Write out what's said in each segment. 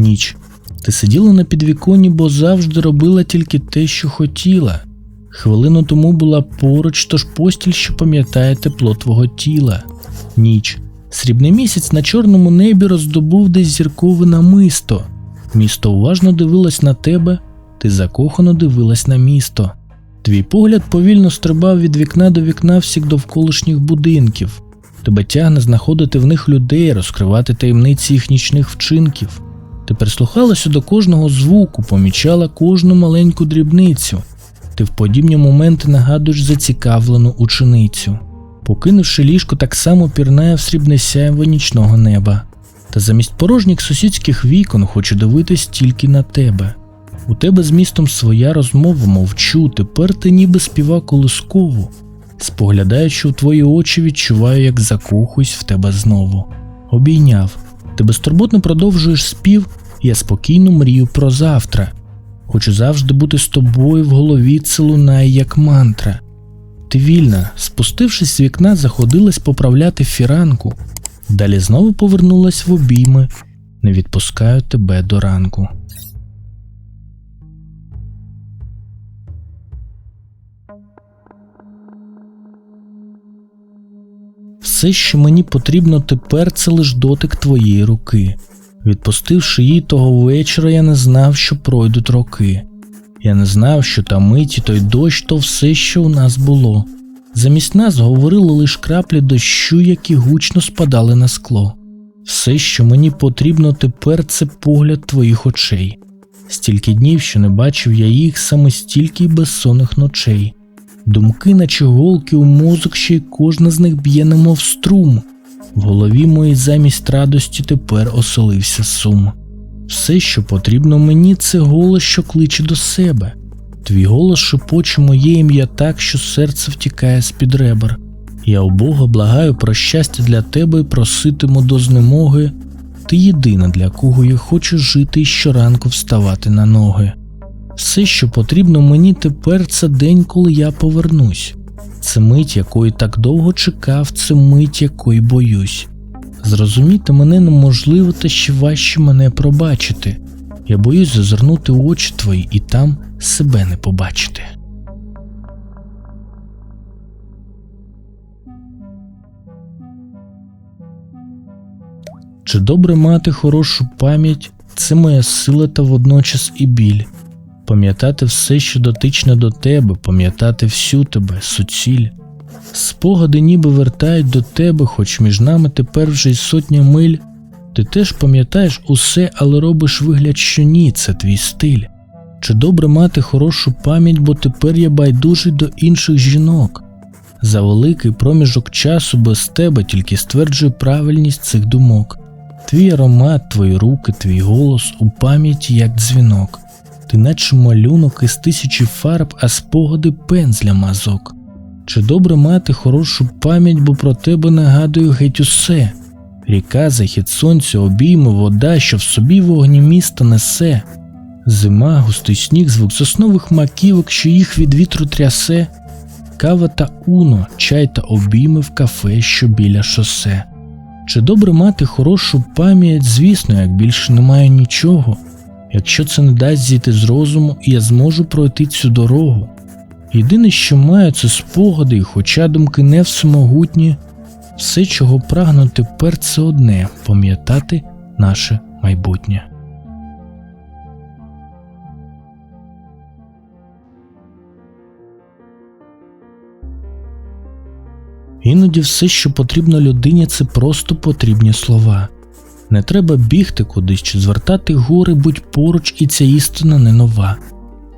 Ніч. Ти сиділа на підвіконні, бо завжди робила тільки те, що хотіла. Хвилину тому була поруч, тож постіль, що пам'ятає тепло твого тіла. Ніч. Срібний місяць на чорному небі роздобув десь зіркове намисто. Місто уважно дивилось на тебе, ти закохано дивилась на місто. Твій погляд повільно стрибав від вікна до вікна всіх довколишніх будинків. Тебе тягне знаходити в них людей, розкривати таємниці їх нічних вчинків. Ти прислухалася до кожного звуку, помічала кожну маленьку дрібницю. Ти в подібні моменти нагадуєш зацікавлену ученицю. Покинувши ліжко, так само пірнає в срібне сяйво нічного неба. Та замість порожніх сусідських вікон хочу дивитись тільки на тебе. У тебе з містом своя розмова, мовчу, тепер ти ніби співа колискову. Споглядаючи в твої очі, відчуваю, як закохуюсь в тебе знову. Обійняв, ти безтурботно продовжуєш спів, я спокійно мрію про завтра. Хочу завжди бути з тобою в голові, це лунає як мантра. Ти вільна, спустившись з вікна, заходилась поправляти фіранку. Далі знову повернулась в обійми, не відпускаю тебе до ранку. Все, що мені потрібно тепер, це лиш дотик твоєї руки. Відпустивши її того вечора, я не знав, що пройдуть роки. Я не знав, що та мить і той дощ то все, що у нас було. Замість нас говорили лиш краплі дощу, які гучно спадали на скло. Все, що мені потрібно тепер, це погляд твоїх очей. Стільки днів, що не бачив я їх, саме стільки й безсонних ночей. Думки, наче голки у мозок, ще й кожна з них б'є, немов струм. В голові моїй замість радості тепер оселився сум. Все, що потрібно мені, це голос, що кличе до себе. Твій голос шепоче моє ім'я так, що серце втікає з під ребер. Я у Бога благаю про щастя для тебе і проситиму до знемоги. Ти єдина, для кого я хочу жити і щоранку вставати на ноги. Все, що потрібно мені тепер, це день, коли я повернусь. Це мить, якої так довго чекав, це мить, якої боюсь. Зрозуміти мене неможливо, та ще важче мене пробачити. Я боюсь зазирнути у очі твої і там себе не побачити. Чи добре мати хорошу пам'ять це моя сила та водночас і біль. Пам'ятати все, що дотичне до тебе, пам'ятати всю тебе, суціль. Спогади ніби вертають до тебе, хоч між нами тепер вже й сотня миль. Ти теж пам'ятаєш усе, але робиш вигляд, що ні, це твій стиль. Чи добре мати хорошу пам'ять, бо тепер я байдужий до інших жінок. За великий проміжок часу без тебе тільки стверджую правильність цих думок. Твій аромат, твої руки, твій голос у пам'яті, як дзвінок. Ти наче малюнок із тисячі фарб, а спогади пензля мазок. Чи добре мати хорошу пам'ять, бо про тебе нагадую геть усе. Ріка, захід сонця, обійми, вода, що в собі вогні міста несе. Зима, густий сніг, звук соснових маківок, що їх від вітру трясе, кава та уно, чай та обійми в кафе, що біля шосе. Чи добре мати хорошу пам'ять, звісно, як більше немає нічого, якщо це не дасть зійти з розуму, я зможу пройти цю дорогу. Єдине, що маю, це спогади, хоча думки не всемогутні, все, чого прагну тепер, це одне пам'ятати наше майбутнє. Іноді все, що потрібно людині, це просто потрібні слова. Не треба бігти кудись чи звертати гори, будь поруч, і ця істина не нова.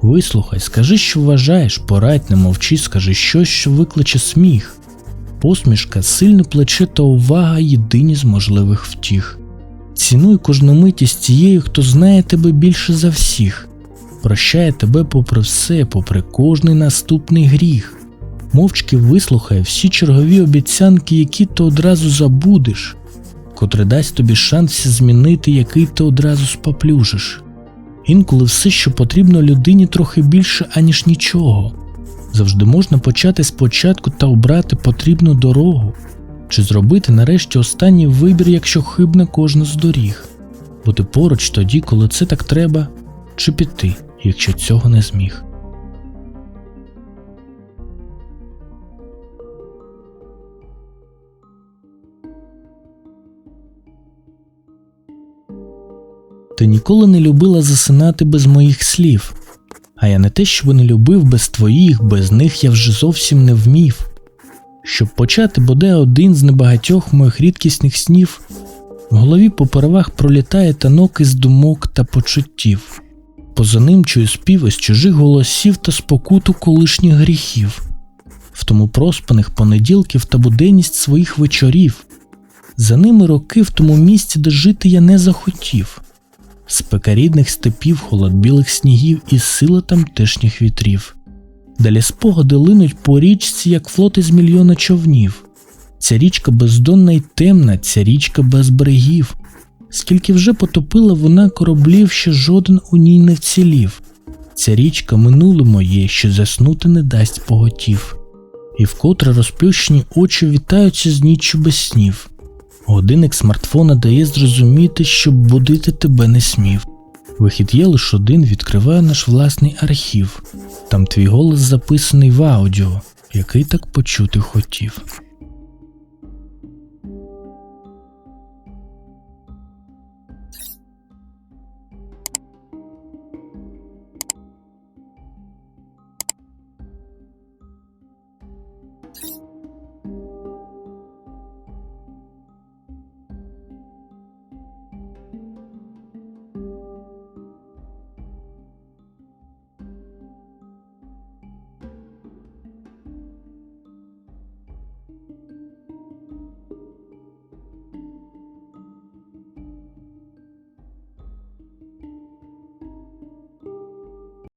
Вислухай, скажи, що вважаєш, порадь, не мовчи, скажи щось, що викличе сміх. Посмішка, сильне плече та увага єдині з можливих втіх. Цінуй кожну мить із тією, хто знає тебе більше за всіх, прощає тебе попри все, попри кожний наступний гріх. Мовчки вислухай всі чергові обіцянки, які ти одразу забудеш, котре дасть тобі шанс змінити, який ти одразу споплюжиш. Інколи все, що потрібно людині, трохи більше, аніж нічого. Завжди можна почати спочатку та обрати потрібну дорогу, чи зробити нарешті останній вибір, якщо хибна кожна з доріг. бути поруч тоді, коли це так треба, чи піти, якщо цього не зміг. Ти ніколи не любила засинати без моїх слів, а я не те, що не любив без твоїх, без них я вже зовсім не вмів. Щоб почати бодай один з небагатьох моїх рідкісних снів, в голові попервах пролітає танок із думок та почуттів. Поза ним чую спів із чужих голосів та спокуту колишніх гріхів, в тому проспаних понеділків та буденність своїх вечорів. За ними роки в тому місці, де жити я не захотів, спека рідних степів, холод білих снігів і сила тамтешніх вітрів. Далі спогади линуть по річці, як флоти з мільйона човнів. Ця річка бездонна й темна, ця річка без берегів. Скільки вже потопила вона кораблів, що жоден у ній не вцілів. Ця річка минуле моє, що заснути не дасть поготів. І вкотре розплющені очі вітаються з ніччю без снів. Годинник смартфона дає зрозуміти, щоб будити тебе не смів. Вихід є лише один, відкриває наш власний архів. Там твій голос записаний в аудіо, який так почути хотів.